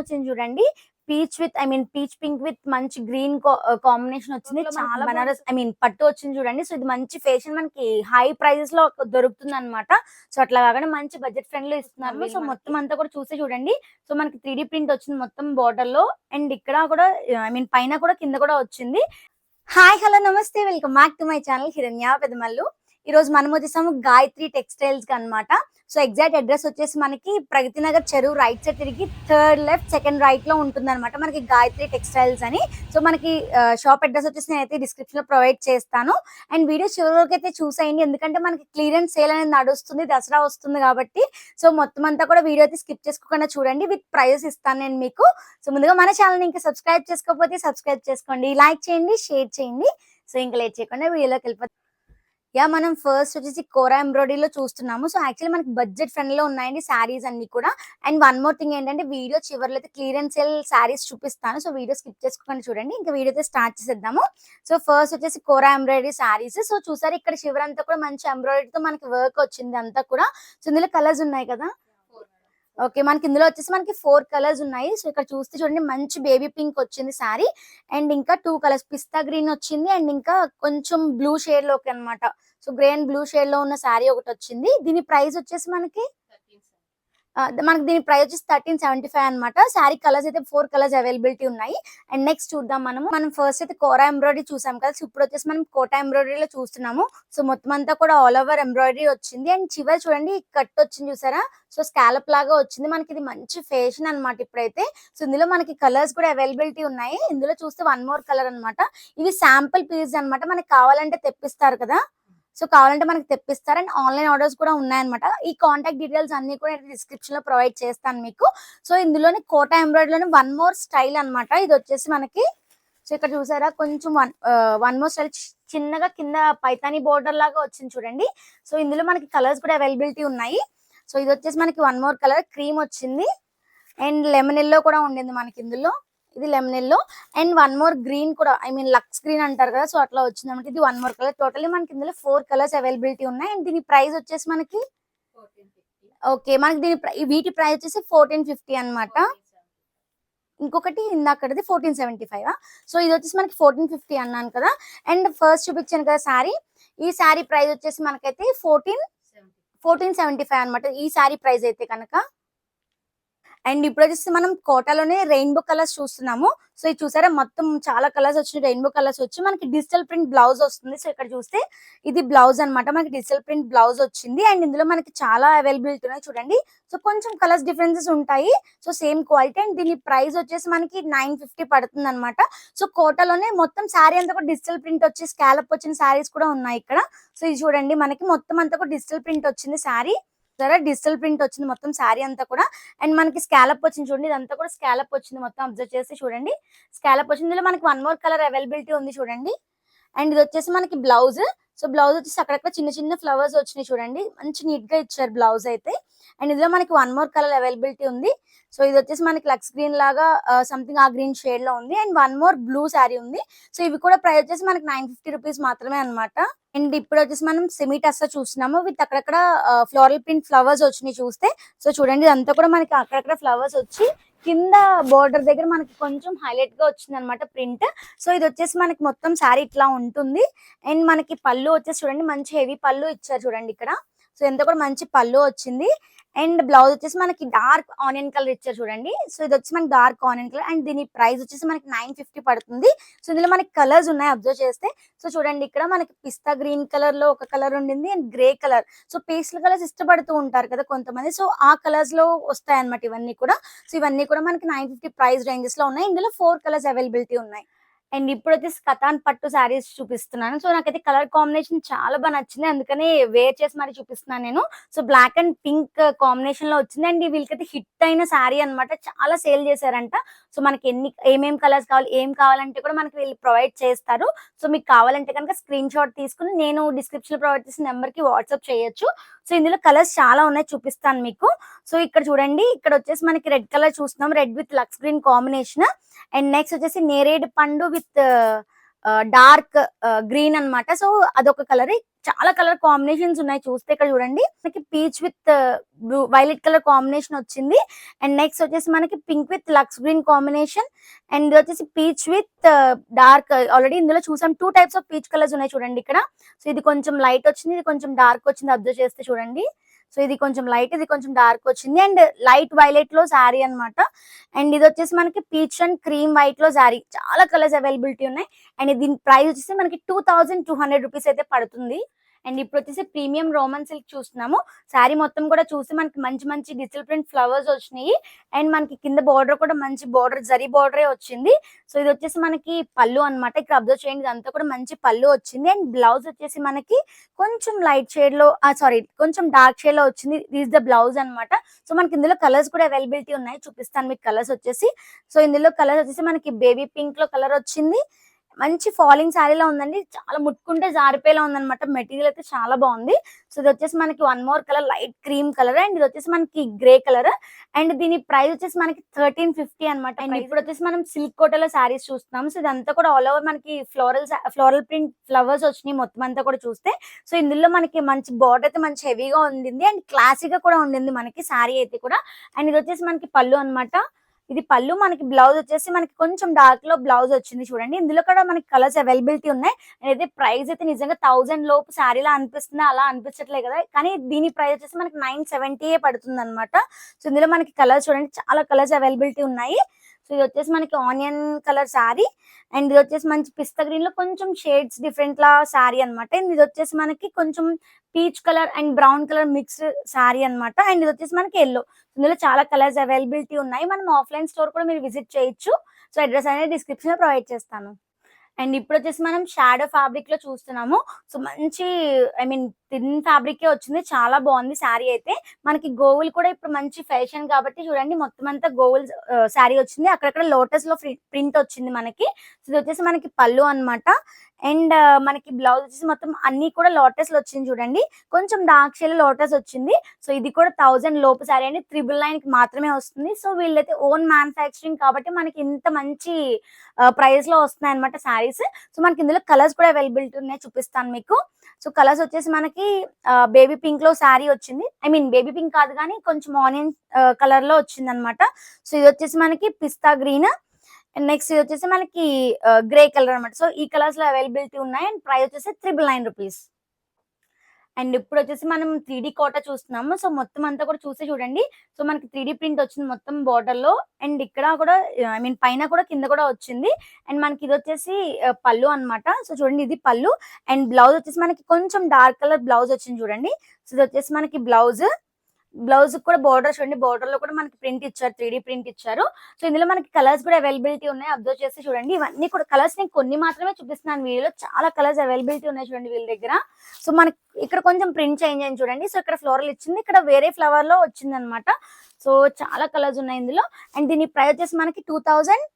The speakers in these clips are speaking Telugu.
వచ్చింది చూడండి. Peach with I mean peach pink with మంచి గ్రీన్ కాంబినేషన్ వచ్చింది. అందులో మనకి చాలా బనారస్ ఐ మీన్ పట్టు వచ్చింది చూడండి. సో ఇది మంచి ఫేషన్ మనకి హై ప్రైజెస్లో దొరుకుతుంది అనమాట సో అట్లా కాకుండా మంచి బడ్జెట్ ఫ్రెండ్లో ఇస్తున్నారు సో మొత్తం అంతా కూడా చూసి చూడండి. సో మనకి త్రీ ప్రింట్ వచ్చింది మొత్తం బార్డర్లో. అండ్ ఇక్కడ కూడా ఐ మీన్ పైన కూడా కింద కూడా వచ్చింది. హాయ్ హలో నమస్తే. Welcome back to my channel Hiranya Pedamallu ఈరోజు మనం వచ్చేసాము గాయత్రి టెక్స్టైల్స్ అనమాట సో ఎగ్జాక్ట్ అడ్రస్ వచ్చేసి మనకి ప్రగతి నగర్ చెరువు రైట్ సైడ్ తిరిగి థర్డ్ లెఫ్ట్ సెకండ్ రైట్లో ఉంటుంది అనమాట మనకి గాయత్రి టెక్స్టైల్స్ అని. సో మనకి షాప్ అడ్రస్ వచ్చేసి నేనైతే డిస్క్రిప్షన్లో ప్రొవైడ్ చేస్తాను. అండ్ వీడియో చివరి వరకు అయితే చూసేయండి. ఎందుకంటే మనకి క్లియరెన్స్ సేల్ అనేది నడుస్తుంది దసరా వస్తుంది కాబట్టి. సో మొత్తం అంతా కూడా వీడియో అయితే స్కిప్ చేసుకోకుండా చూడండి. విత్ ప్రైజెస్ ఇస్తాను నేను మీకు. సో ముందుగా మన ఛానల్ ఇంకా సబ్స్క్రైబ్ చేసుకోకపోతే సబ్స్క్రైబ్ చేసుకోండి. లైక్ చేయండి షేర్ చేయండి. సో ఇంకా లేట్ చేయకుండా వీడియోలోకి వెళ్ళిపోతాం యా మనం ఫస్ట్ వచ్చేసి కోరా ఎంబ్రాయిడరీలో చూస్తున్నాము. సో యాక్చువల్లీ మనకి బడ్జెట్ ఫ్రెండ్లో ఉన్నాయండి శారీస్ అన్ని కూడా. అండ్ వన్ మోర్ థింగ్ ఏంటంటే వీడియో చివరిలో అయితే క్లియరెన్స్ సేల్ శారీస్ చూపిస్తాను. సో వీడియో స్కిప్ చేసుకోకుండా చూడండి. ఇంకా వీడియో అయితే స్టార్ట్ చేసేద్దాము. సో ఫస్ట్ వచ్చేసి కోరా ఎంబ్రాయిడరీ శారీస్ సో చూసారు ఇక్కడ చివరంతా కూడా మంచి ఎంబ్రాయిడరీతో తో మనకి వర్క్ వచ్చింది అంతా కూడా. సో ఇందులో కలర్స్ ఉన్నాయి కదా. ఓకే మనకి ఇందులో వచ్చేసి మనకి ఫోర్ కలర్స్ ఉన్నాయి. సో ఇక్కడ చూస్తే చూడండి మంచి బేబీ పింక్ వచ్చింది శారీ అండ్ ఇంకా టూ కలర్స్ పిస్తా గ్రీన్ వచ్చింది. అండ్ ఇంకా కొంచెం బ్లూ షేడ్లోకి అన్నమాట. సో గ్రే అండ్ బ్లూ షేడ్లో ఉన్న శారీ ఒకటి వచ్చింది. దీని ప్రైస్ వచ్చేసి మనకి మనకి దీని ప్రైస్ వచ్చేసి థర్టీన్ సెవెంటీ ఫైవ్ అనమాట శారీ కలర్స్ అయితే ఫోర్ కలర్స్ అవైలబిలిటీ ఉన్నాయి. అండ్ నెక్స్ట్ చూద్దాం మనము. మనం ఫస్ట్ అయితే కోరా ఎంబ్రాయిడరీ చూసాం కదా. సో ఇప్పుడు వచ్చేసి మనం కోటా ఎంబ్రాయిడరీలో చూస్తున్నాము. సో మొత్తం అంతా కూడా ఆల్ ఓవర్ ఎంబ్రాయిడరీ వచ్చింది. అండ్ చివరి చూడండి కట్ వచ్చింది చూసారా? సో స్కాలప్ లాగా వచ్చింది. మనకి ఇది మంచి ఫేషన్ అన్నమాట ఇప్పుడైతే. సో ఇందులో మనకి కలర్స్ కూడా అవైలబిలిటీ ఉన్నాయి. ఇందులో చూస్తే వన్ మోర్ కలర్ అన్నమాట. ఇవి శాంపుల్ పీస్ అన్నమాట. మనకి కావాలంటే తెప్పిస్తారు కదా. సో కావాలంటే మనకి తెప్పిస్తారు. అండ్ ఆన్లైన్ ఆర్డర్స్ కూడా ఉన్నాయన్నమాట. ఈ కాంటాక్ట్ డీటెయిల్స్ అన్ని కూడా డిస్క్రిప్షన్లో ప్రొవైడ్ చేస్తాను మీకు. సో ఇందులోనే కోటా ఎంబ్రాయిడరీలోని వన్ మోర్ స్టైల్ అన్నమాట. ఇది వచ్చేసి మనకి సో ఇక్కడ చూసారా? కొంచెం వన్ వన్ మోర్ స్టైల్ చిన్నగా కింద పైతాని బోర్డర్ లాగా వచ్చింది చూడండి. సో ఇందులో మనకి కలర్స్ కూడా అవైలబిలిటీ ఉన్నాయి. సో ఇది వచ్చేసి మనకి వన్ మోర్ కలర్ క్రీమ్ వచ్చింది. అండ్ లెమన్ ఎల్లో కూడా ఉండింది మనకి ఇందులో. ఇది lemon yellow and one more green కూడా ఐ మీన్ లక్స్ గ్రీన్ అంటారు కదా సో అట్లా వచ్చింది అనమాట ఇది వన్ మోర్ కలర్ టోటల్లీ మనకి ఇందులో ఫోర్ కలర్స్ అవైలబిలిటీ ఉన్నాయి. అండ్ దీని ప్రైస్ వచ్చేసి మనకి ఓకే మనకి దీని వీటి ప్రైస్ వచ్చేసి ఫోర్టీన్ ఫిఫ్టీ అనమాట ఇంకొకటి ఇందాకది ఫోర్టీన్ సెవెంటీ ఫైవ్ సో ఇది వచ్చేసి మనకి ఫోర్టీన్ ఫిఫ్టీ అన్నాను కదా. అండ్ ఫస్ట్ చూపించాను కదా శారీ ఈ శారీ ప్రైస్ వచ్చేసి మనకైతే ఫోర్టీన్ ఫోర్టీన్ సెవెంటీ ఫైవ్ అనమాట ఈ శారీ ప్రైస్ అయితే కనుక. అండ్ ఇప్పుడు వచ్చేసి మనం కోటాలోనే రెయిన్బో కలర్స్ చూస్తున్నాము. సో ఇది చూసారా? మొత్తం చాలా కలర్స్ వచ్చినాయి. రెయిన్బో కలర్స్ వచ్చి మనకి డిజిటల్ ప్రింట్ బ్లౌజ్ వస్తుంది. సో ఇక్కడ చూస్తే ఇది బ్లౌజ్ అన్నమాట. మనకి డిజిటల్ ప్రింట్ బ్లౌజ్ వచ్చింది. అండ్ ఇందులో మనకి చాలా అవైలబిలిటీ ఉన్నాయి చూడండి. సో కొంచెం కలర్స్ డిఫరెన్సెస్ ఉంటాయి. సో సేమ్ క్వాలిటీ అండ్ దీని ప్రైస్ వచ్చేసి మనకి నైన్ ఫిఫ్టీ పడుతుంది అనమాట సో కోటాలోనే మొత్తం శారీ అంతా కూడా డిజిటల్ ప్రింట్ వచ్చి స్కాలప్ వచ్చిన శారీస్ కూడా ఉన్నాయి ఇక్కడ. సో ఇది చూడండి. మనకి మొత్తం అంతా కూడా డిజిటల్ ప్రింట్ వచ్చింది శారీ. సరే డిజిటల్ ప్రింట్ వచ్చింది మొత్తం శారీ అంతా కూడా. అండ్ మనకి స్కాలప్ వచ్చింది చూడండి ఇదంతా కూడా స్కాలప్ వచ్చింది మొత్తం అబ్జర్వ్ చేసి చూడండి. స్కాలప్ వచ్చింది ఇందులో మనకి వన్ మోర్ కలర్ అవైలబిలిటీ ఉంది చూడండి. అండ్ ఇది వచ్చేసి మనకి బ్లౌజ్. సో బ్లౌజ్ వచ్చేసి అక్కడక్కడ చిన్న చిన్న ఫ్లవర్స్ వచ్చినాయి చూడండి. మంచి నీట్గా ఇచ్చారు బ్లౌజ్ అయితే. అండ్ ఇందులో మనకి వన్ మోర్ కలర్ అవైలబిలిటీ ఉంది. సో ఇది వచ్చేసి మనకి లక్స్ గ్రీన్ లాగా సంథింగ్ ఆ గ్రీన్ షేడ్లో ఉంది. And one more blue sari ఉంది. సో ఇవి కూడా ప్రైస్ వచ్చేసి మనకి నైన్ ఫిఫ్టీ రూపీస్ మాత్రమే అన్నమాట. అండ్ ఇప్పుడు వచ్చేసి మనం సెమీ టస్సా చూస్తున్నాము. విత్ అక్కడక్కడ ఫ్లోరల్ ప్రింట్ ఫ్లవర్స్ వచ్చినాయి చూస్తే. సో చూడండి ఇదంతా కూడా మనకి అక్కడక్కడ ఫ్లవర్స్ వచ్చి కింద బోర్డర్ దగ్గర మనకి కొంచెం హైలైట్గా వచ్చింది అనమాట ప్రింట్ సో ఇది వచ్చేసి మనకి మొత్తం శారీ ఇట్లా ఉంటుంది. అండ్ మనకి పళ్ళు వచ్చేసి చూడండి మంచి హెవీ పళ్ళు ఇచ్చారు చూడండి ఇక్కడ. సో ఎంత కూడా మంచి పళ్ళు వచ్చింది. అండ్ బ్లౌజ్ వచ్చేసి మనకి డార్క్ ఆనియన్ కలర్ ఇచ్చారు చూడండి. సో ఇది వచ్చి మనకి డార్క్ ఆనియన్ కలర్ అండ్ దీని ప్రైస్ వచ్చేసి మనకి నైన్ ఫిఫ్టీ పడుతుంది. సో ఇందులో మనకి కలర్స్ ఉన్నాయి అబ్జర్వ్ చేస్తే. సో చూడండి ఇక్కడ మనకి పిస్తా గ్రీన్ కలర్లో ఒక కలర్ ఉండింది and grey colour. So pastel colours ఇష్టపడుతూ ఉంటారు కదా కొంతమంది. సో ఆ కలర్స్లో వస్తాయి అనమాట ఇవన్నీ కూడా. సో ఇవన్నీ కూడా మనకి నైన్ ఫిఫ్టీ ప్రైస్ రేంజెస్లో ఉన్నాయి. ఇందులో ఫోర్ కలర్స్ అవైలబిలిటీ ఉన్నాయి. అండ్ ఇప్పుడు వచ్చేసి కథాన్ పట్టు శారీస్ చూపిస్తున్నాను. సో నాకైతే కలర్ కాంబినేషన్ చాలా బాగా నచ్చింది. అందుకని వేర్ చేసి మరి చూపిస్తున్నాను నేను. సో బ్లాక్ అండ్ పింక్ కాంబినేషన్లో వచ్చింది. అండ్ వీళ్ళకైతే హిట్ అయిన శారీ అన్నమాట. చాలా సేల్ చేశారంట. సో మనకి ఎన్ని ఏమేం కలర్స్ కావాలి ఏం కావాలంటే కూడా మనకి వీళ్ళు ప్రొవైడ్ చేస్తారు. సో మీకు కావాలంటే కనుక స్క్రీన్ షాట్ తీసుకుని నేను డిస్క్రిప్షన్లో ప్రొవైడ్ చేసిన నెంబర్కి వాట్సాప్ చేయొచ్చు. సో ఇందులో కలర్స్ చాలా ఉన్నాయి చూపిస్తాను మీకు. సో ఇక్కడ చూడండి. ఇక్కడ వచ్చేసి మనకి రెడ్ కలర్ చూస్తున్నాం. Red with lux green combination. And next వచ్చేసి నేరేడు పండు విత్ డార్క్ గ్రీన్ అన్నమాట. సో అదొక కలర్. చాలా కలర్ కాంబినేషన్స్ ఉన్నాయి. చూస్తే ఇక్కడ చూడండి. మనకి peach with blue violet colour combination వచ్చింది. అండ్ నెక్స్ట్ వచ్చేసి మనకి pink with lux green combination. And ఇది వచ్చేసి పీచ్ విత్ డార్క్ ఆల్రెడీ ఇందులో చూసాం two types of peach colours ఉన్నాయి చూడండి ఇక్కడ. సో ఇది కొంచెం లైట్ వచ్చింది ఇది కొంచెం డార్క్ వచ్చింది. అబ్జర్వ్ చేస్తే చూడండి. సో ఇది కొంచెం లైట్ ఇది కొంచెం డార్క్ వచ్చింది. అండ్ లైట్ వైలెట్లో శారీ అన్నమాట. అండ్ ఇది వచ్చేసి మనకి పీచ్ అండ్ క్రీమ్ వైట్లో శారీ చాలా కలర్స్ అవైలబిలిటీ ఉన్నాయి. అండ్ దీని ప్రైస్ వచ్చేసి మనకి two thousand two hundred rupees అయితే పడుతుంది. అండ్ ఇప్పుడు వచ్చేసి ప్రీమియం రోమన్ సిల్క్ చూస్తున్నాము. శారీ మొత్తం కూడా చూసి మనకి మంచి మంచి డిజిటల్ ప్రింట్ ఫ్లవర్స్ వచ్చినాయి. అండ్ మనకి కింద బార్డర్ కూడా మంచి బార్డర్ జరీ బార్డరే వచ్చింది. సో ఇది వచ్చేసి మనకి పళ్ళు అన్నమాట. ఇక్కడ అబ్జర్వ్ చేయండి ఇదంతా కూడా మంచి పళ్ళు వచ్చింది. అండ్ బ్లౌజ్ వచ్చేసి మనకి కొంచెం లైట్ షేడ్లో సారీ కొంచెం డార్క్ షేడ్లో వచ్చింది. ఈజ్ ద బ్లౌజ్ అనమాట సో మనకి ఇందులో కలర్స్ కూడా అవైలబిలిటీ ఉన్నాయి. చూపిస్తాను మీకు కలర్స్ వచ్చేసి. సో ఇందులో కలర్స్ వచ్చేసి మనకి బేబీ పింక్లో కలర్ వచ్చింది. మంచి ఫాలింగ్ శారీలో ఉందండి. చాలా ముట్టుకుంటే జారిపోయేలా ఉందన్నమాట. మెటీరియల్ అయితే చాలా బాగుంది. సో ఇది వచ్చేసి మనకి one more colour light cream colour and ఇది వచ్చేసి మనకి గ్రే కలర్. అండ్ దీని ప్రైస్ వచ్చేసి మనకి థర్టీన్ ఫిఫ్టీ అనమాట అండ్ ఇప్పుడు వచ్చేసి మనం సిల్క్ కోటలో శారీస్ చూస్తున్నాం. సో ఇదంతా కూడా ఆల్ ఓవర్ మనకి ఫ్లోరల్ ఫ్లోరల్ ప్రింట్ ఫ్లవర్స్ వచ్చినాయి మొత్తం అంతా కూడా చూస్తే. సో ఇందులో మనకి మంచి బార్డర్ అయితే మంచి హెవీగా ఉండింది. అండ్ క్లాసీగా కూడా ఉండింది మనకి శారీ అయితే కూడా. అండ్ ఇది వచ్చేసి మనకి పళ్ళు అన్నమాట. ఇది పళ్ళు మనకి బ్లౌజ్ వచ్చేసి మనకి కొంచెం డార్క్లో బ్లౌజ్ వచ్చింది చూడండి. ఇందులో కూడా మనకి కలర్స్ అవైలబిలిటీ ఉన్నాయి. అయితే ప్రైస్ అయితే నిజంగా థౌసండ్ లోపు శారీలా అనిపిస్తుంది అలా అనిపించట్లే కదా. కానీ దీని ప్రైస్ వచ్చేసి మనకి నైన్ సెవెంటీ పడుతుంది అనమాట సో ఇందులో మనకి కలర్స్ చూడండి. చాలా కలర్స్ అవైలబిలిటీ ఉన్నాయి. సో ఇది వచ్చేసి మనకి ఆనియన్ కలర్ శారీ అండ్ ఇది వచ్చేసి మంచి పిస్తా గ్రీన్లో కొంచెం షేడ్స్ డిఫరెంట్ లా శారీ అనమాట అండ్ ఇది వచ్చేసి మనకి కొంచెం peach colour and brown colour mixed sari అన్నమాట. అండ్ ఇది వచ్చేసి మనకి ఎల్లో ఇందులో చాలా కలర్స్ అవైలబిలిటీ ఉన్నాయి. మనం ఆఫ్లైన్ స్టోర్ కూడా మీరు విజిట్ చేయొచ్చు. సో అడ్రస్ అనేది డిస్క్రిప్షన్లో ప్రొవైడ్ చేస్తాను. అండ్ ఇప్పుడు వచ్చేసి మనం షాడో ఫ్యాబ్రిక్లో చూస్తున్నాము. సో మంచి ఐ మీన్ థిన్ ఫ్యాబ్రిక్ వచ్చింది. చాలా బాగుంది శారీ అయితే. మనకి గోవులు కూడా ఇప్పుడు మంచి ఫ్యాషన్ కాబట్టి చూడండి మొత్తం అంతా గోవుల్ శారీ వచ్చింది. అక్కడక్కడ లోటస్లో ప్రింట్ వచ్చింది మనకి. సో ఇది వచ్చేసి మనకి పళ్ళు అన్నమాట. అండ్ మనకి బ్లౌజ్ వచ్చేసి మొత్తం అన్ని కూడా లోటస్లో వచ్చింది చూడండి. కొంచెం డార్క్ షేడ్ లోటస్ వచ్చింది. సో ఇది కూడా థౌజండ్ లోపు సారీ అండి. త్రిబుల్ నైన్కి మాత్రమే వస్తుంది. సో వీళ్ళైతే ఓన్ మ్యానుఫాక్చరింగ్ కాబట్టి మనకి ఇంత మంచి ప్రైస్లో వస్తున్నాయి అనమాట సారీస్ సో మనకి ఇందులో కలర్స్ కూడా అవైలబిలిటీ ఉన్నాయి చూపిస్తాను మీకు. సో కలర్స్ వచ్చేసి మనకి బేబీ పింక్లో శారీ వచ్చింది. ఐ మీన్ బేబీ పింక్ కాదు కానీ కొంచెం ఆనియన్ కలర్లో వచ్చింది అనమాట సో ఇది వచ్చేసి మనకి పిస్తా గ్రీన్. నెక్స్ట్ ఇది వచ్చేసి మనకి గ్రే కలర్ అనమాట సో ఈ కలర్స్లో అవైలబిలిటీ ఉన్నాయి. అండ్ ప్రైస్ వచ్చేసి త్రిబుల్ నైన్ రూపీస్. అండ్ ఇప్పుడు వచ్చేసి మనం త్రీ కోట చూస్తున్నాము. సో మొత్తం అంతా కూడా చూసి చూడండి. సో మనకి త్రీ ప్రింట్ వచ్చింది మొత్తం బార్డర్లో. అండ్ ఇక్కడ కూడా ఐ మీన్ పైన కూడా కింద కూడా వచ్చింది. అండ్ మనకి ఇది వచ్చేసి పళ్ళు అన్నమాట. సో చూడండి ఇది పళ్ళు. అండ్ బ్లౌజ్ వచ్చేసి మనకి కొంచెం డార్క్ కలర్ బ్లౌజ్ వచ్చింది చూడండి. సో ఇది వచ్చేసి మనకి బ్లౌజ్. బ్లౌజ్ కూడా బార్డర్ చూడండి బార్డర్లో కూడా మనకి ప్రింట్ ఇచ్చారు త్రీ ప్రింట్ ఇచ్చారు. సో ఇందులో మనకి కలర్స్ కూడా అవైలబిలిటీ ఉన్నాయి. అబ్జర్వ్ చేసి చూడండి ఇవన్నీ కూడా కలర్స్ నేను కొన్ని మాత్రమే చూపిస్తున్నాను వీడియోలో. చాలా కలర్స్ అవైలబిలిటీ ఉన్నాయి చూడండి వీళ్ళ దగ్గర. సో మనకి ఇక్కడ కొంచెం ప్రింట్ చేంజ్ అయింది చూడండి. సో ఇక్కడ ఫ్లోరల్ ఇచ్చింది. ఇక్కడ వేరే ఫ్లవర్లో వచ్చింది అనమాట సో చాలా కలర్స్ ఉన్నాయి ఇందులో. అండ్ దీని ప్రైస్ వచ్చేసి మనకి two thousand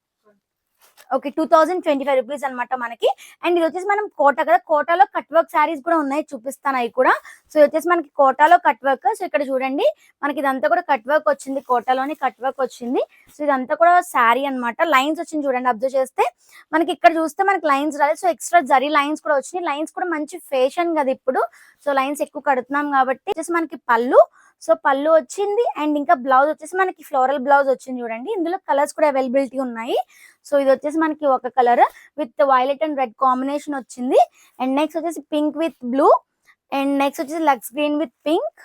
okay two thousand twenty five rupees అనమాట మనకి. అండ్ ఇది వచ్చేసి మనం కోట కదా కోటాలో కట్ వర్క్ శారీస్ కూడా ఉన్నాయి చూపిస్తాను అవి కూడా. సో ఇది వచ్చేసి మనకి కోటాలో కట్ వర్క్ సో ఇక్కడ చూడండి మనకి ఇదంతా కూడా కట్ వర్క్ వచ్చింది కోటాలోని కట్ వర్క్ వచ్చింది. సో ఇదంతా కూడా శారీ అన్నమాట. లైన్స్ వచ్చింది చూడండి అబ్జర్వ్ చేస్తే. మనకి ఇక్కడ చూస్తే మనకి లైన్స్ రాలేదు. సో ఎక్స్ట్రా జరీ లైన్స్ కూడా వచ్చినాయి. లైన్స్ కూడా మంచి ఫేషన్ కదా ఇప్పుడు. సో లైన్స్ ఎక్కువ కడుతున్నాం కాబట్టి వచ్చేసి మనకి పళ్ళు. సో పళ్ళు వచ్చింది అండ్ ఇంకా బ్లౌజ్ వచ్చేసి మనకి ఫ్లోరల్ బ్లౌజ్ వచ్చింది చూడండి. ఇందులో కలర్స్ కూడా అవైలబిలిటీ ఉన్నాయి. సో ఇది వచ్చేసి మనకి ఒక colour with violet and red combination వచ్చింది. అండ్ నెక్స్ట్ వచ్చేసి pink with blue. And next వచ్చేసి lux green with pink.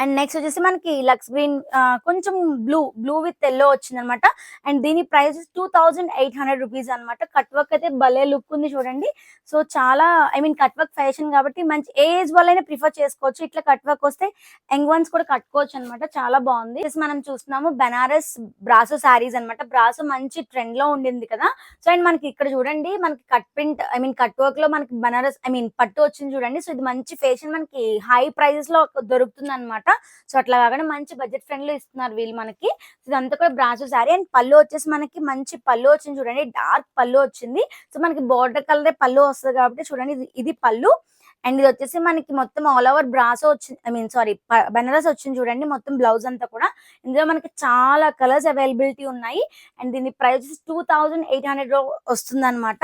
And next వచ్చేసి మనకి లక్స్ గ్రీన్ కొంచెం బ్లూ బ్లూ విత్ ఎల్లో వచ్చింది అనమాట అండ్ దీని price two thousand eight hundred rupees అనమాట కట్ వర్క్ అయితే భలే లుక్ ఉంది చూడండి. సో చాలా I mean cut work fashion కాబట్టి మంచి ఏజ్ వాళ్ళైనా ప్రిఫర్ చేసుకోవచ్చు. ఇట్లా కట్ వర్క్ వస్తే యంగ్ వన్స్ కూడా కట్టుకోవచ్చు అనమాట చాలా బాగుంది. మనం చూస్తున్నాము బెనారస్ బ్రాసో శారీస్ అన్నమాట. బ్రాసో మంచి ట్రెండ్లో ఉండింది కదా. సో అండ్ మనకి ఇక్కడ చూడండి మనకి cut print I mean cut వర్క్లో మనకి బనారస్ ఐ మీన్ పట్టు వచ్చింది చూడండి. సో ఇది మంచి ఫ్యాషన్ మనకి హై ప్రైజెస్లో దొరుకుతుంది అనమాట సో అట్లా కాకుండా మంచి బడ్జెట్ ఫ్రెండ్లీ ఇస్తున్నారు వీళ్ళు మనకి. ఇదంతా కూడా బ్రాసో శారీ అండ్ పళ్ళు వచ్చేసి మనకి మంచి పళ్ళు వచ్చింది చూడండి. డార్క్ పళ్ళు వచ్చింది. సో మనకి బార్డర్ కలర్ పళ్ళు వస్తుంది కాబట్టి చూడండి ఇది- ఇది పళ్ళు. అండ్ ఇది వచ్చేసి మనకి మొత్తం ఆల్ ఓవర్ బ్రాసో వచ్చింది ఐ మీన్ సారీ బెనారస్ వచ్చింది చూడండి మొత్తం బ్లౌజ్ అంతా కూడా. ఇందులో మనకి చాలా కలర్స్ అవైలబిలిటీ ఉన్నాయి. అండ్ దీని price two thousand eight hundred వస్తుంది అనమాట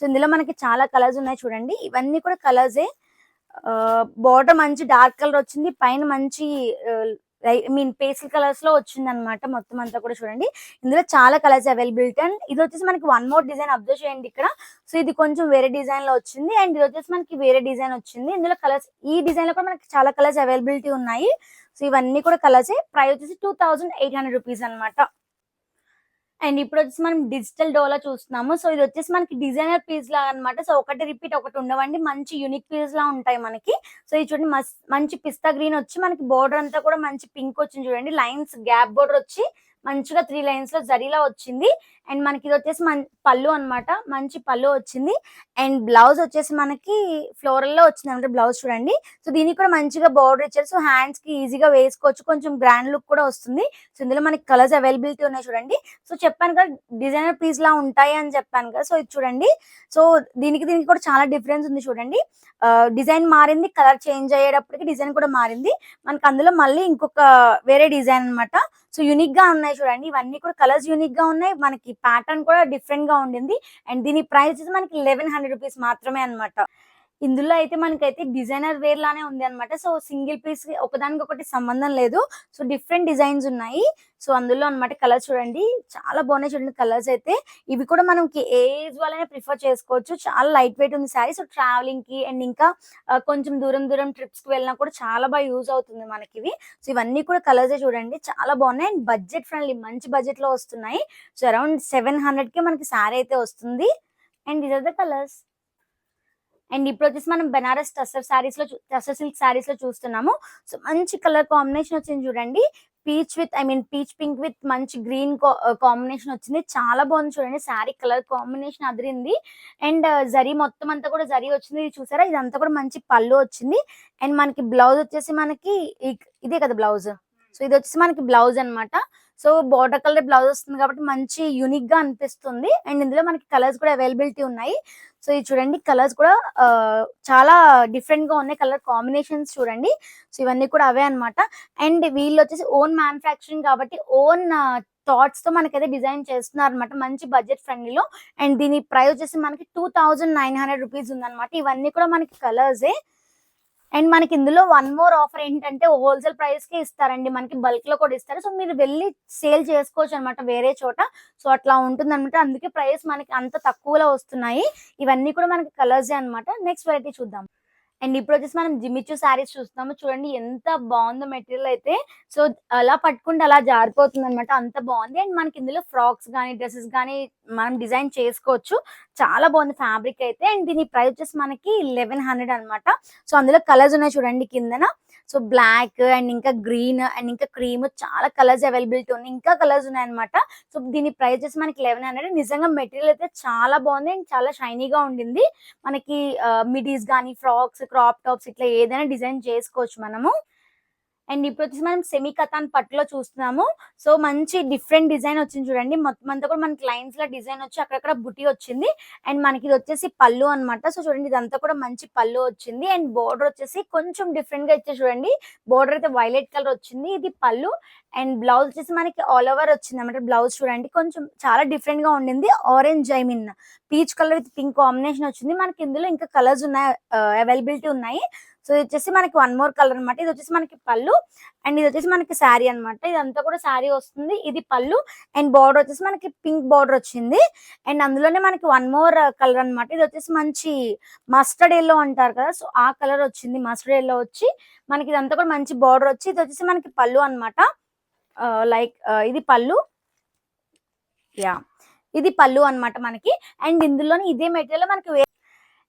సో ఇందులో మనకి చాలా కలర్స్ ఉన్నాయి చూడండి. ఇవన్నీ కూడా కలర్సే బార్డర్ మంచి డార్క్ కలర్ వచ్చింది. పైన మంచి ఐ మీన్ పేస్టల్ కలర్స్లో వచ్చింది అనమాట మొత్తం అంతా కూడా చూడండి. ఇందులో చాలా కలర్స్ అవైలబిలిటీ అండ్ ఇది వచ్చేసి మనకి వన్ మోర్ డిజైన్ అబ్జర్వ్ చేయండి ఇక్కడ. సో ఇది కొంచెం వేరే డిజైన్లో వచ్చింది అండ్ ఇది వచ్చేసి మనకి వేరే డిజైన్ వచ్చింది. ఇందులో కలర్స్ ఈ డిజైన్లో కూడా మనకి చాలా కలర్స్ అవైలబిలిటీ ఉన్నాయి. సో ఇవన్నీ కూడా కలర్స్ ప్రైస్ వచ్చేసి two thousand eight hundred rupees అనమాట అండ్ ఇప్పుడు వచ్చేసి మనం డిజిటల్ డోలా చూస్తున్నాము. సో ఇది వచ్చేసి మనకి డిజైనర్ పీస్ లాగా అన్నమాట. సో ఒకటి రిపీట్ ఒకటి ఉండవండి. మంచి యూనిక్ పీస్ లా ఉంటాయి మనకి. సో ఇది చూడండి మంచి పిస్తా గ్రీన్ వచ్చి మనకి బోర్డర్ అంతా కూడా మంచి పింక్ వచ్చింది చూడండి. లైన్స్ గ్యాప్ బోర్డర్ వచ్చి మంచిగా త్రీ లైన్స్లో జరీలా వచ్చింది. అండ్ మనకి ఇది వచ్చేసి మన పళ్ళు అన్నమాట. మంచి పళ్ళు వచ్చింది. అండ్ బ్లౌజ్ వచ్చేసి మనకి ఫ్లోరల్లో వచ్చింది అనమాట బ్లౌజ్ చూడండి. సో దీనికి కూడా మంచిగా బోర్డర్ ఇచ్చారు సో హ్యాండ్స్కి ఈజీగా వేసుకోవచ్చు. కొంచెం గ్రాండ్ లుక్ కూడా వస్తుంది. సో ఇందులో మనకి కలర్స్ అవైలబిలిటీ ఉన్నాయి చూడండి. సో చెప్పాను కదా డిజైనర్ పీస్ లా ఉంటాయి అని చెప్పాను కదా. సో ఇది చూడండి. సో దీనికి దీనికి కూడా చాలా డిఫరెన్స్ ఉంది చూడండి. డిజైన్ మారింది. కలర్ చేంజ్ అయ్యేటప్పటికి డిజైన్ కూడా మారింది. మనకి అందులో మళ్ళీ ఇంకొక వేరే డిజైన్ అన్నమాట. సో యూనిక్గా ఉన్నాయి చూడండి. ఇవన్నీ కూడా కలర్స్ యూనిక్గా ఉన్నాయి. మనకి ప్యాటర్న్ కూడా డిఫరెంట్గా ఉండింది. అండ్ దీని ప్రైస్ మనకి లెవెన్ హండ్రెడ్ రూపీస్ మాత్రమే అన్నమాట. ఇందులో అయితే మనకైతే డిజైనర్ వేర్ లానే ఉంది అనమాట సో సింగిల్ పీస్ ఒకదానికి ఒకటి సంబంధం లేదు. సో డిఫరెంట్ డిజైన్స్ ఉన్నాయి. సో అందులో అన్నమాట కలర్ చూడండి. చాలా బాగున్నాయి చూడండి కలర్స్ అయితే. ఇవి కూడా మనకి ఏజ్ వాళ్ళనే ప్రిఫర్ చేసుకోవచ్చు. చాలా లైట్ వెయిట్ ఉంది సారీ. సో ట్రావెలింగ్కి అండ్ ఇంకా కొంచెం దూరం దూరం ట్రిప్స్కి వెళ్ళినా కూడా చాలా బాగా యూజ్ అవుతుంది మనకి ఇవి. సో ఇవన్నీ కూడా కలర్స్ చూడండి. చాలా బాగున్నాయి. అండ్ బడ్జెట్ ఫ్రెండ్లీ మంచి బడ్జెట్లో వస్తున్నాయి. సో అరౌండ్ సెవెన్ హండ్రెడ్కి మనకి సారీ అయితే వస్తుంది. And these are the colours and ఇప్పుడు వచ్చేసి మనం బెనారస్ టసర్ శారీస్లో టసర్ సిల్క్ శారీస్లో చూస్తున్నాము. సో మంచి కలర్ కాంబినేషన్ వచ్చింది చూడండి. Peach with I mean peach pink with మంచి గ్రీన్ కాంబినేషన్ వచ్చింది. చాలా బాగుంది చూడండి. శారీ కలర్ కాంబినేషన్ అదిరింది. అండ్ జరీ మొత్తం అంతా కూడా జరీ వచ్చింది. ఇది చూసారా? ఇదంతా కూడా మంచి పళ్ళు వచ్చింది. అండ్ మనకి బ్లౌజ్ వచ్చేసి మనకి ఇదే కదా బ్లౌజ్. సో ఇది వచ్చేసి మనకి బ్లౌజ్ అన్నమాట. సో బార్డర్ కలర్ బ్లౌజ్ వస్తుంది కాబట్టి మంచి యూనిక్గా అనిపిస్తుంది. అండ్ ఇందులో మనకి కలర్స్ కూడా అవైలబిలిటీ ఉన్నాయి. సో ఇది చూడండి కలర్స్ కూడా చాలా డిఫరెంట్గా ఉన్నాయి. కలర్ కాంబినేషన్స్ చూడండి. సో ఇవన్నీ కూడా అవే అన్నమాట. అండ్ వీళ్ళు వచ్చేసి ఓన్ మ్యానుఫ్యాక్చరింగ్ కాబట్టి ఓన్ థాట్స్తో మనకైతే డిజైన్ చేస్తున్నారు అనమాట మంచి బడ్జెట్ ఫ్రెండ్లీలో అండ్ దీని ప్రైస్ వచ్చేసి మనకి two thousand nine hundred rupees ఉందన్నమాట. ఇవన్నీ కూడా మనకి కలర్సే అండ్ మనకి ఇందులో వన్ మోర్ ఆఫర్ ఏంటంటే హోల్సేల్ ప్రైస్కి ఇస్తారండి. మనకి బల్క్లో కూడా ఇస్తారు. సో మీరు వెళ్ళి సేల్ చేసుకోవచ్చు అనమాట వేరే చోట. సో అట్లా ఉంటుంది అనమాట అందుకే ప్రైస్ మనకి అంత తక్కువలో వస్తున్నాయి. ఇవన్నీ కూడా మనకి కలర్స్ అన్నమాట. నెక్స్ట్ వెరైటీ చూద్దాం. అండ్ ఇప్పుడు వచ్చేసి మనం జిమ్మిచ్చు శారీస్ చూస్తున్నాము. చూడండి ఎంత బాగుందో మెటీరియల్ అయితే. సో అలా పట్టుకుంటే అలా జారిపోతుంది అనమాట అంత బాగుంది. అండ్ మనకి ఇందులో ఫ్రాక్స్ కానీ డ్రెస్సెస్ కానీ మనం డిజైన్ చేసుకోవచ్చు. చాలా బాగుంది ఫ్యాబ్రిక్ అయితే. అండ్ దీని ప్రైస్ వచ్చేసి మనకి లెవెన్ హండ్రెడ్ అనమాట సో అందులో కలర్స్ ఉన్నాయి చూడండి కిందన. సో బ్లాక్ అండ్ ఇంకా గ్రీన్ అండ్ ఇంకా క్రీమ్ చాలా కలర్స్ అవైలబిలిటీ ఉన్నాయి. ఇంకా కలర్స్ ఉన్నాయి అనమాట సో దీని ప్రైస్ మనకి లెవెన్ హండ్రెడ్. నిజంగా మెటీరియల్ అయితే చాలా బాగుంది అండ్ చాలా షైనీగా ఉండింది. మనకి మిడీస్ కానీ ఫ్రాక్స్ క్రాప్ టాప్స్ ఇట్లా ఏదైనా డిజైన్ చేసుకోవచ్చు మనము. అండ్ ఇప్పుడు వచ్చేసి మనం సెమీ కథాన్ పట్టులో చూస్తున్నాము. సో మంచి డిఫరెంట్ డిజైన్ వచ్చింది చూడండి. మొత్తం అంతా కూడా మనకి లైన్స్లో డిజైన్ వచ్చి అక్కడక్కడ బుటీ వచ్చింది. అండ్ మనకి ఇది వచ్చేసి పళ్ళు అన్నమాట. సో చూడండి ఇదంతా కూడా మంచి పళ్ళు వచ్చింది. అండ్ బోర్డర్ వచ్చేసి కొంచెం డిఫరెంట్గా ఇచ్చే చూడండి. బోర్డర్ అయితే వైలెట్ కలర్ వచ్చింది. ఇది పళ్ళు. అండ్ బ్లౌజ్ వచ్చేసి మనకి ఆల్ ఓవర్ వచ్చింది అనమాట బ్లౌజ్ చూడండి కొంచెం చాలా డిఫరెంట్గా ఉండింది. Orange I mean peach colour with pink combination వచ్చింది. మనకి ఇందులో ఇంకా కలర్స్ ఉన్నాయి uh, అవైలబిలిటీ ఉన్నాయి. సో ఇది వచ్చేసి మనకి వన్ మోర్ కలర్ అనమాట ఇది వచ్చేసి మనకి పళ్ళు అండ్ ఇది వచ్చేసి మనకి శారీ అన్నమాట. ఇదంతా కూడా శారీ వస్తుంది. ఇది పళ్ళు అండ్ బార్డర్ వచ్చేసి మనకి పింక్ బార్డర్ వచ్చింది. అండ్ అందులోనే మనకి వన్ మోర్ కలర్ అన్నమాట. ఇది వచ్చేసి మంచి మస్టర్డ్ ఎల్లో అంటారు కదా. సో ఆ కలర్ వచ్చింది మస్టర్డ్ ఎల్లో వచ్చి మనకి ఇదంతా కూడా మంచి బార్డర్ వచ్చి ఇది వచ్చేసి మనకి పళ్ళు అన్నమాట. లైక్ ఇది పళ్ళు. యా ఇది పళ్ళు అన్నమాట మనకి. అండ్ ఇందులోనే ఇదే మెటీరియల్ మనకి వే-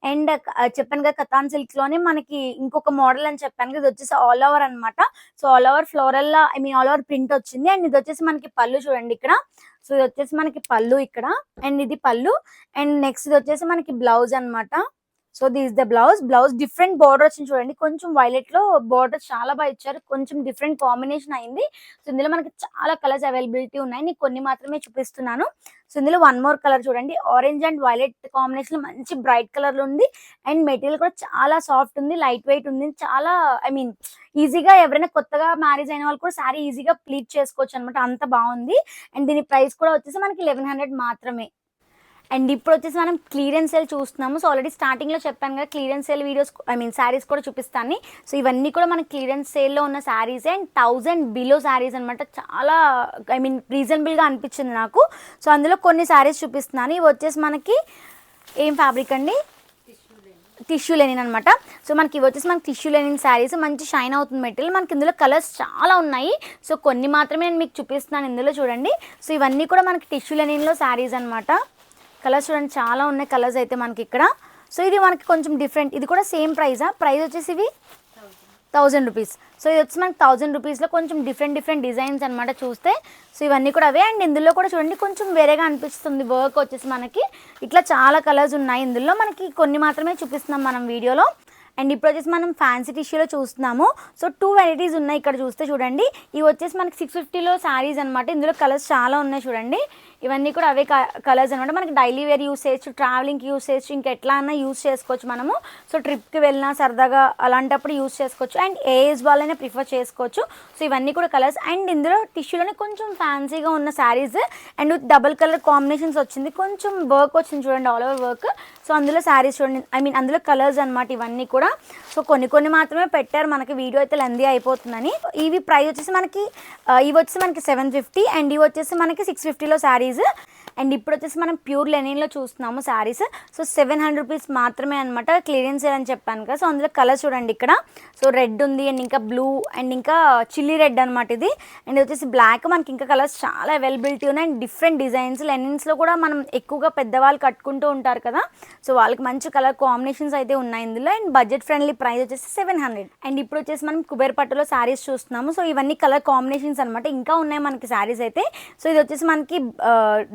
అండ్ చెప్పాను కదా కథాన్ సిల్క్లోనే మనకి ఇంకొక మోడల్ అని చెప్పాను కదా ఇది వచ్చేసి ఆల్ ఓవర్ అన్నమాట. So all over floral I mean all over print వచ్చింది. అండ్ ఇది వచ్చేసి మనకి పళ్ళు చూడండి ఇక్కడ. సో ఇది వచ్చేసి మనకి పళ్ళు ఇక్కడ. అండ్ ఇది పళ్ళు. అండ్ నెక్స్ట్ ఇది వచ్చేసి మనకి బ్లౌజ్ అన్నమాట. So this the blouse. Blouse different border వచ్చింది చూడండి. కొంచెం వైలెట్లో బార్డర్ చాలా బాగా ఇచ్చారు. కొంచెం డిఫరెంట్ కాంబినేషన్ అయింది. సో ఇందులో మనకి చాలా కలర్స్ అవైలబిలిటీ ఉన్నాయి. నేను కొన్ని మాత్రమే చూపిస్తున్నాను. సో ఇందులో వన్ మోర్ కలర్ చూడండి. ఆరెంజ్ అండ్ వైలెట్ కాంబినేషన్ మంచి బ్రైట్ కలర్లో ఉంది. అండ్ మెటీరియల్ కూడా చాలా సాఫ్ట్ ఉంది. లైట్ వెయిట్ ఉంది. చాలా ఐ మీన్ ఈజీగా ఎవరైనా కొత్తగా మ్యారేజ్ అయిన వాళ్ళు కూడా సారీ ఈజీగా ప్లీట్ చేసుకోవచ్చు అనమాట అంత బాగుంది. అండ్ దీని ప్రైస్ కూడా వచ్చేసి మనకి లెవెన్ హండ్రెడ్ మాత్రమే. అండ్ ఇప్పుడు వచ్చేసి మనం క్లియరెన్స్ సేల్ చూస్తున్నాము. సో ఆల్రెడీ స్టార్టింగ్లో చెప్పాను కదా clearance sale videos I mean saris కూడా చూపిస్తాను. సో ఇవన్నీ కూడా మనకి క్లియరెన్స్ సేల్లో ఉన్న saris and thousand below saris అనమాట చాలా ఐ మీన్ రీజనబుల్గా అనిపించింది నాకు. సో అందులో కొన్ని శారీస్ చూపిస్తున్నాను. ఇవి వచ్చేసి మనకి ఏం ఫ్యాబ్రిక్ అండి? టిష్యూ లెనిన్ అనమాట సో మనకి ఇవి వచ్చేసి మనకి టిష్యూ లెనిన్ శారీస్. మంచి షైన్ అవుతుంది మెటీరియల్. మనకి ఇందులో కలర్స్ చాలా ఉన్నాయి. సో కొన్ని మాత్రమే నేను మీకు చూపిస్తున్నాను ఇందులో చూడండి. సో ఇవన్నీ కూడా మనకి టిష్యూ లెనిన్లో శారీస్ అనమాట కలర్స్ చూడండి చాలా ఉన్నాయి కలర్స్ అయితే మనకి ఇక్కడ. సో ఇది మనకి కొంచెం డిఫరెంట్ ఇది కూడా సేమ్ ప్రైజా ప్రైస్ వచ్చేసి ఇవి థౌజండ్ రూపీస్ సో ఇది వచ్చి మనకి థౌజండ్ రూపీస్లో కొంచెం డిఫరెంట్ డిఫరెంట్ డిజైన్స్ అనమాట చూస్తే. సో ఇవన్నీ కూడా అవే. అండ్ ఇందులో కూడా చూడండి కొంచెం వేరేగా అనిపిస్తుంది వర్క్ వచ్చేసి మనకి. ఇట్లా చాలా కలర్స్ ఉన్నాయి ఇందులో. మనకి కొన్ని మాత్రమే చూపిస్తున్నాం మనం వీడియోలో. అండ్ ఇప్పుడు వచ్చేసి మనం ఫ్యాన్సీ టిష్యూలో చూస్తున్నాము. సో టూ వెరైటీస్ ఉన్నాయి ఇక్కడ చూస్తే చూడండి. ఇవి వచ్చేసి మనకి సిక్స్ ఫిఫ్టీలో శారీస్ అనమాట ఇందులో కలర్స్ చాలా ఉన్నాయి చూడండి. ఇవన్నీ కూడా అవే కలర్స్ అనమాట. మనకి డైలీ వేర్ యూస్ చేయొచ్చు ట్రావెలింగ్కి యూస్ చేయొచ్చు ఇంకా ఎట్లా అన్నా యూస్ చేసుకోవచ్చు మనము. సో ట్రిప్కి వెళ్ళినా సరదాగా అలాంటప్పుడు యూస్ చేసుకోవచ్చు. అండ్ ఏ ఏజ్ వాళ్ళైనా ప్రిఫర్ చేసుకోవచ్చు. సో ఇవన్నీ కూడా కలర్స్ అండ్ ఇందులో టిష్యూలోనే కొంచెం ఫ్యాన్సీగా ఉన్న saris and double colour combinations వచ్చింది. కొంచెం వర్క్ వచ్చింది చూడండి ఆల్ ఓవర్ వర్క్ సో అందులో శారీస్ చూడండి. ఐ మీన్ అందులో కలర్స్ అనమాట ఇవన్నీ కూడా. సో కొన్ని కొన్ని మాత్రమే పెట్టారు. మనకి వీడియో అయితే లెందీ అయిపోతుందని. ఇవి ప్రైస్ వచ్చేసి మనకి ఇవి వచ్చేసి మనకి సెవెన్ ఫిఫ్టీ అండ్ ఇవి వచ్చేసి మనకి సిక్స్ ఫిఫ్టీలో శారీస్ అండ్ ఇప్పుడు వచ్చేసి మనం ప్యూర్ లెనిన్లో చూస్తున్నాము saris. So seven hundred rupees మాత్రమే అనమాట క్లియరెన్స్ సేల్ అని చెప్పాను కదా. సో అందులో కలర్ చూడండి ఇక్కడ. సో రెడ్ ఉంది అండ్ ఇంకా బ్లూ అండ్ ఇంకా చిల్లీ రెడ్ అనమాట ఇది. అండ్ వచ్చేసి బ్లాక్. మనకి ఇంకా కలర్స్ చాలా అవైలబిలిటీ ఉన్నాయి. And different designs. లెనిన్స్లో కూడా మనం ఎక్కువగా పెద్దవాళ్ళు కట్టుకుంటూ ఉంటారు కదా. సో వాళ్ళకి మంచి కలర్ కాంబినేషన్స్ అయితే ఉన్నాయి ఇందులో. అండ్ బడ్జెట్ ఫ్రెండ్లీ ప్రైస్ వచ్చేసి సెవెన్ హండ్రెడ్. అండ్ ఇప్పుడు వచ్చేసి మనం కుబేర్ పట్టులో శారీస్ చూస్తున్నాము. సో ఇవన్నీ కలర్ కాంబినేషన్స్ అనమాట ఇంకా ఉన్నాయి మనకి శారీస్ అయితే. సో ఇది వచ్చేసి మనకి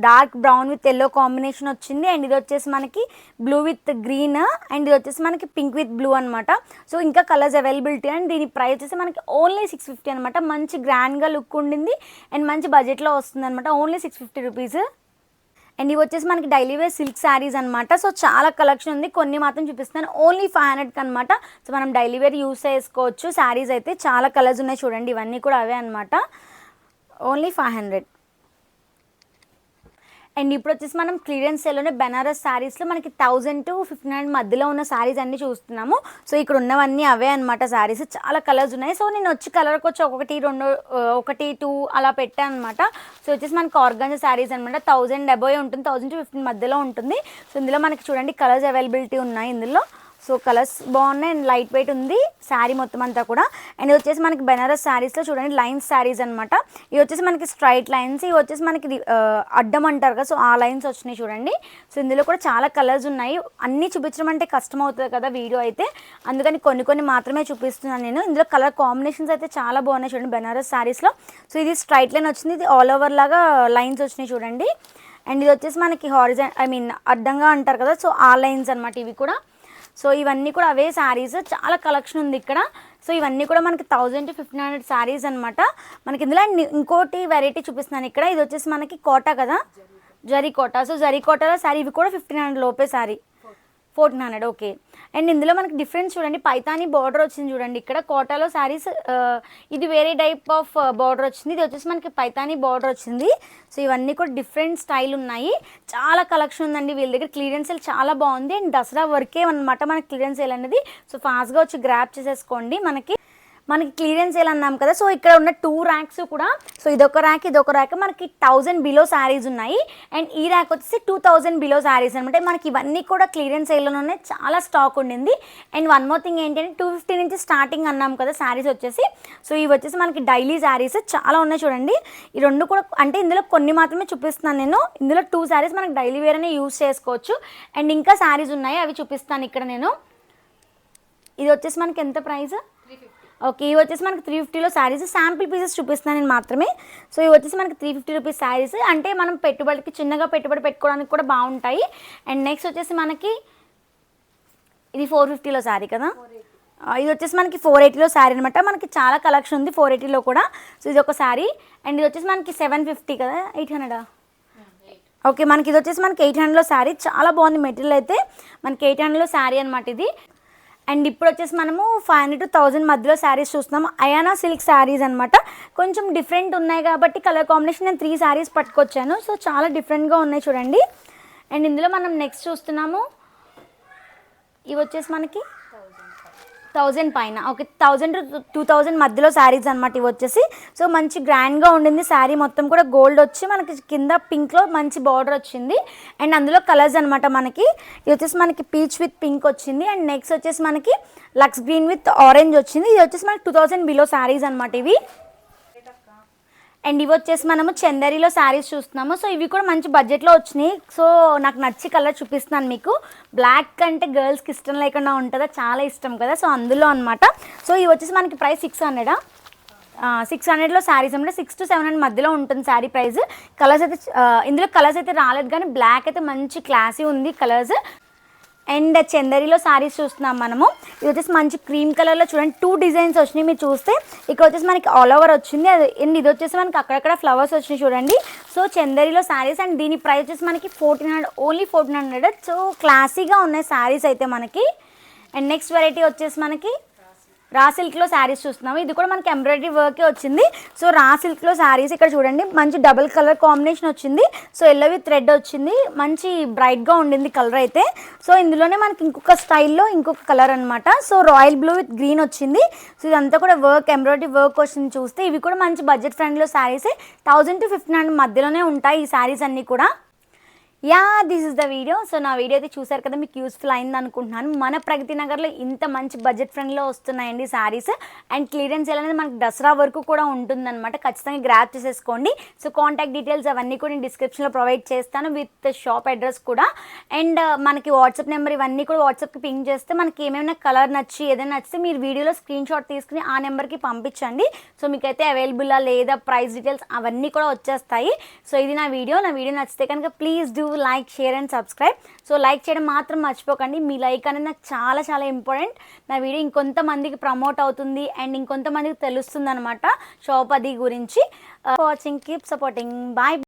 dark brown with yellow combination వచ్చింది అండ్ ఇది వచ్చేసి మనకి బ్లూ విత్ గ్రీన్ అండ్ ఇది వచ్చేసి మనకి పింక్ విత్ బ్లూ అనమాట సో ఇంకా కలర్స్ అవైలబిలిటీ అండ్ దీని ప్రైస్ వచ్చేసి మనకి ఓన్లీ సిక్స్ ఫిఫ్టీ అనమాట మంచి గ్రాండ్గా లుక్ ఉండింది అండ్ మంచి బడ్జెట్లో వస్తుంది అనమాట only six fifty rupees. And ఇవి వచ్చేసి మనకి డైలీ వేర్ సిల్క్ శారీస్ అనమాట సో చాలా కలెక్షన్ ఉంది. కొన్ని మాత్రం చూపిస్తాను ఓన్లీ ఫైవ్ హండ్రెడ్కి అనమాట సో మనం డైలీ వేర్ యూస్ చేసుకోవచ్చు. శారీస్ అయితే చాలా కలర్స్ ఉన్నాయి చూడండి. ఇవన్నీ కూడా అవే అనమాట ఓన్లీ ఫైవ్ హండ్రెడ్. అండ్ ఇప్పుడు వచ్చేసి మనం క్లియరెన్స్ సేల్లోనే బెనారస్ శారీస్లో మనకి థౌజండ్ టు ఫిఫ్టీన్ హండ్రెడ్ మధ్యలో ఉన్న శారీస్ అన్ని చూస్తున్నాము. సో ఇక్కడ ఉన్నవన్నీ అవే అనమాట శారీస్ చాలా కలర్స్ ఉన్నాయి. సో నేను వచ్చి కలర్కి వచ్చి ఒకటి రెండు ఒకటి టూ అలా పెట్టాను అనమాట సో వచ్చేసి మనకి ఆర్గాన్స్ శారీస్ అనమాట థౌజండ్ అబోయ్ ఉంటుంది థౌజండ్ టు ఫిఫ్టీన్ మధ్యలో ఉంటుంది. సో ఇందులో మనకి చూడండి కలర్స్ అవైలబిలిటీ ఉన్నాయి ఇందులో. సో కలర్స్ బాగున్నాయి అండ్ లైట్ వెయిట్ ఉంది. శారీ మొత్తం అంతా కూడా. అండ్ ఇది వచ్చేసి మనకి బెనారస్ శారీస్లో చూడండి లైన్స్ శారీస్ అనమాట ఇవి వచ్చేసి మనకి స్ట్రైట్ లైన్స్ ఇవి వచ్చేసి మనకి అడ్డం అంటారు కదా సో ఆ లైన్స్ వచ్చినాయి చూడండి. సో ఇందులో కూడా చాలా కలర్స్ ఉన్నాయి. అన్నీ చూపించడం అంటే కష్టం అవుతుంది కదా వీడియో అయితే. అందుకని కొన్ని కొన్ని మాత్రమే చూపిస్తున్నాను నేను. ఇందులో కలర్ కాంబినేషన్స్ అయితే చాలా బాగున్నాయి చూడండి బెనారస్ శారీస్లో సో ఇది స్ట్రైట్ లైన్ వచ్చింది. ఇది ఆల్ ఓవర్ లాగా లైన్స్ వచ్చినాయి చూడండి. అండ్ ఇది వచ్చేసి మనకి హారిజన్ ఐ మీన్ అడ్డంగా అంటారు కదా సో ఆ లైన్స్ అనమాట ఇవి కూడా. సో ఇవన్నీ కూడా అవే శారీస్ చాలా కలెక్షన్ ఉంది ఇక్కడ. సో ఇవన్నీ కూడా మనకి thousand to fifteen hundred saris అనమాట మనకి ఇందులో ఇంకోటి వెరైటీ చూపిస్తున్నాను ఇక్కడ. ఇది వచ్చేసి మనకి కోట కదా? జరీ కోట. సో జరీ కోటలో శారీ ఇవి కూడా ఫిఫ్టీన్ హండ్రెడ్ లోపే sari fourteen hundred okay and ఇందులో మనకి డిఫరెన్స్ చూడండి. పైతాని బార్డర్ వచ్చింది చూడండి. ఇక్కడ కోటాలో శారీస్ uh, ఇది వేరే టైప్ ఆఫ్ బార్డర్ వచ్చింది. ఇది వచ్చేసి మనకి పైతాని బార్డర్ వచ్చింది. సో ఇవన్నీ కూడా డిఫరెంట్ స్టైల్ ఉన్నాయి. చాలా కలెక్షన్ ఉందండి. వీళ్ళ దగ్గర క్లియరెన్స్ సేల్ చాలా బాగుంది. అండ్ దసరా వరకే అనమాట మనకి క్లియరెన్స్ సేల్ అనేది. సో ఫాస్ట్గా వచ్చి గ్రాప్ చేసేసుకోండి. మనకి మనకి క్లియరెన్స్ సేల్ అన్నాం కదా. సో ఇక్కడ ఉన్న టూ ర్యాక్స్ కూడా సో ఇదొక ర్యాక్ ఇదొక ర్యాక్ మనకి థౌజండ్ బిలో శారీస్ ఉన్నాయి. అండ్ ఈ ర్యాక్ వచ్చేసి టూ థౌజండ్ బిలో శారీస్ అనమాట మనకి ఇవన్నీ కూడా క్లియరెన్స్ సేల్లోనే చాలా స్టాక్ ఉండింది. అండ్ వన్ మోర్ థింగ్ ఏంటంటే టూ ఫిఫ్టీ నుంచి స్టార్టింగ్ అన్నాం కదా శారీస్ వచ్చేసి. సో ఇవి వచ్చేసి మనకి డైలీ శారీస్ చాలా ఉన్నాయి చూడండి. ఈ రెండు కూడా అంటే ఇందులో కొన్ని మాత్రమే చూపిస్తున్నాను నేను. ఇందులో టూ శారీస్ మనకి డైలీ వేర్ అనే యూస్ చేసుకోవచ్చు. అండ్ ఇంకా శారీస్ ఉన్నాయి అవి చూపిస్తాను ఇక్కడ నేను. ఇది వచ్చేసి మనకి ఎంత ప్రైస్ ఓకే ఇవి వచ్చేసి మనకి త్రీ ఫిఫ్టీలో శారీస్ శాంపిల్ పీసెస్ చూపిస్తున్నాను నేను మాత్రమే. సో ఇవి వచ్చేసి మనకి త్రీ ఫిఫ్టీ రూపీస్ శారీస్. అంటే మనం పెట్టుబడికి చిన్నగా పెట్టుబడి పెట్టుకోవడానికి కూడా బాగుంటాయి. అండ్ నెక్స్ట్ వచ్చేసి మనకి ఇది ఫోర్ ఫిఫ్టీలో శారీ కదా? ఇది వచ్చేసి మనకి ఫోర్ ఎయిటీలో శారీ అనమాట మనకి చాలా కలెక్షన్ ఉంది ఫోర్ ఎయిటీలో కూడా. సో ఇది ఒక శారీ. అండ్ ఇది వచ్చేసి మనకి సెవెన్ ఫిఫ్టీ కదా? ఎయిట్ హండ్రెడా ఓకే మనకి ఇది వచ్చేసి మనకి ఎయిట్ హండ్రెడ్లో శారీ. చాలా బాగుంది మెటీరియల్ అయితే. మనకి ఎయిట్ హండ్రెడ్లో శారీ అనమాట ఇది. అండ్ ఇప్పుడు వచ్చేసి మనము ఫైవ్ హండ్రెడ్ టు థౌజండ్ మధ్యలో శారీస్ చూస్తున్నాము. అయానా సిల్క్ శారీస్ అనమాట కొంచెం డిఫరెంట్ ఉన్నాయి కాబట్టి కలర్ కాంబినేషన్ నేను త్రీ శారీస్ పట్టుకొచ్చాను. సో చాలా డిఫరెంట్గా ఉన్నాయి చూడండి. అండ్ ఇందులో మనం నెక్స్ట్ చూస్తున్నాము. ఇవి వచ్చేసి మనకి థౌజండ్ పైన. ఓకే థౌజండ్ టూ థౌజండ్ మధ్యలో శారీస్ అనమాట ఇవి వచ్చేసి. సో మంచి గ్రాండ్గా ఉండింది. శారీ మొత్తం కూడా గోల్డ్ వచ్చి మనకి కింద పింక్లో మంచి బార్డర్ వచ్చింది. అండ్ అందులో కలర్స్ అనమాట మనకి. ఇది వచ్చేసి మనకి పీచ్ విత్ పింక్ వచ్చింది. అండ్ నెక్స్ట్ వచ్చేసి మనకి లక్స్ గ్రీన్ విత్ ఆరెంజ్ వచ్చింది. ఇది వచ్చేసి మనకి టూ థౌజండ్ బిలో శారీస్ అనమాట ఇవి. అండ్ ఇవి వచ్చేసి మనము చందరిలో శారీస్ చూస్తున్నాము. సో ఇవి కూడా మంచి బడ్జెట్లో వచ్చినాయి. సో నాకు నచ్చి కలర్ చూపిస్తున్నాను మీకు. బ్లాక్ అంటే గర్ల్స్కి ఇష్టం లేకుండా ఉంటుందా? చాలా ఇష్టం కదా. సో అందులో అనమాట సో ఇవి వచ్చేసి మనకి ప్రైస్ సిక్స్ హండ్రెడా సిక్స్ హండ్రెడ్లో శారీస్ అంటే సిక్స్ టు సెవెన్ హండ్రెడ్ మధ్యలో ఉంటుంది శారీ ప్రైస్ కలర్స్ అయితే ఇందులో కలర్స్ అయితే రాలేదు కానీ బ్లాక్ అయితే మంచి క్లాసీ ఉంది కలర్స్ అండ్ చందరిలో శారీస్ చూస్తున్నాం మనము. ఇది వచ్చేసి మంచి క్రీమ్ కలర్లో చూడండి. టూ డిజైన్స్ వచ్చినాయి మీరు చూస్తే. ఇక్కడ వచ్చేసి మనకి ఆల్ ఓవర్ వచ్చింది. అది అండ్ ఇది వచ్చేసి మనకి అక్కడక్కడ ఫ్లవర్స్ వచ్చినాయి చూడండి. సో చందరిలో శారీస్ అండ్ దీని ప్రైస్ వచ్చేసి మనకి fourteen hundred only fourteen hundred so క్లాసీగా ఉన్నాయి శారీస్ అయితే మనకి. అండ్ నెక్స్ట్ వెరైటీ వచ్చేసి మనకి రా సిల్క్లో శారీస్ చూస్తున్నాము. ఇది కూడా మనకి ఎంబ్రాయిడరీ వర్కే వచ్చింది. సో రా సిల్క్లో శారీస్ ఇక్కడ చూడండి. మంచి డబుల్ కలర్ కాంబినేషన్ వచ్చింది. సో ఎల్లో విత్ థ్రెడ్ వచ్చింది. మంచి బ్రైట్గా ఉండింది కలర్ అయితే. సో ఇందులోనే మనకి ఇంకొక స్టైల్లో ఇంకొక కలర్ అనమాట so royal blue with green వచ్చింది. సో ఇదంతా కూడా వర్క్ ఎంబ్రాయిడరీ వర్క్ వచ్చింది చూస్తే ఇవి కూడా మంచి బడ్జెట్ ఫ్రెండ్లో శారీసే. థౌజండ్ టు ఫిఫ్టీన్ హండ్రెడ్ మధ్యలోనే ఉంటాయి ఈ శారీస్ అన్నీ కూడా. Yeah this is the video so నా వీడియో అయితే చూసారు కదా మీకు యూస్ఫుల్ అయింది అనుకుంటున్నాను. మన ప్రగతి నగర్లో ఇంత మంచి బడ్జెట్ ఫ్రెండ్లో వస్తున్నాయండి శారీస్ అండ్ క్లియరెన్స్ సేల్ అనేది మనకి దసరా వరకు కూడా ఉంటుందన్నమాట. ఖచ్చితంగా గ్రాప్ చేసేసుకోండి. సో కాంటాక్ట్ డీటెయిల్స్ అవన్నీ కూడా నేను డిస్క్రిప్షన్లో ప్రొవైడ్ చేస్తాను విత్ షాప్ అడ్రస్ కూడా. అండ్ uh, మనకి వాట్సాప్ నెంబర్ ఇవన్నీ కూడా వాట్సాప్కి పింక్ చేస్తే మనకి ఏమైనా కలర్ నచ్చి ఏదైనా నచ్చితే మీరు వీడియోలో స్క్రీన్ షాట్ తీసుకుని ఆ నెంబర్కి పంపించండి. సో మీకైతే అవైలబుల్లా లేదా ప్రైస్ డీటెయిల్స్ అవన్నీ కూడా వచ్చేస్తాయి. సో ఇది నా వీడియో నా వీడియో నచ్చితే కనుక please do like share and subscribe so like చేయడం మాత్రం మర్చిపోకండి. మీ లైక్ అనేది నాకు చాలా చాలా ఇంపార్టెంట్ నా వీడియో ఇంకొంతమందికి ప్రమోట్ అవుతుంది అండ్ ఇంకొంతమందికి తెలుస్తుంది అనమాట షాప్ అది గురించి. Watching keep supporting bye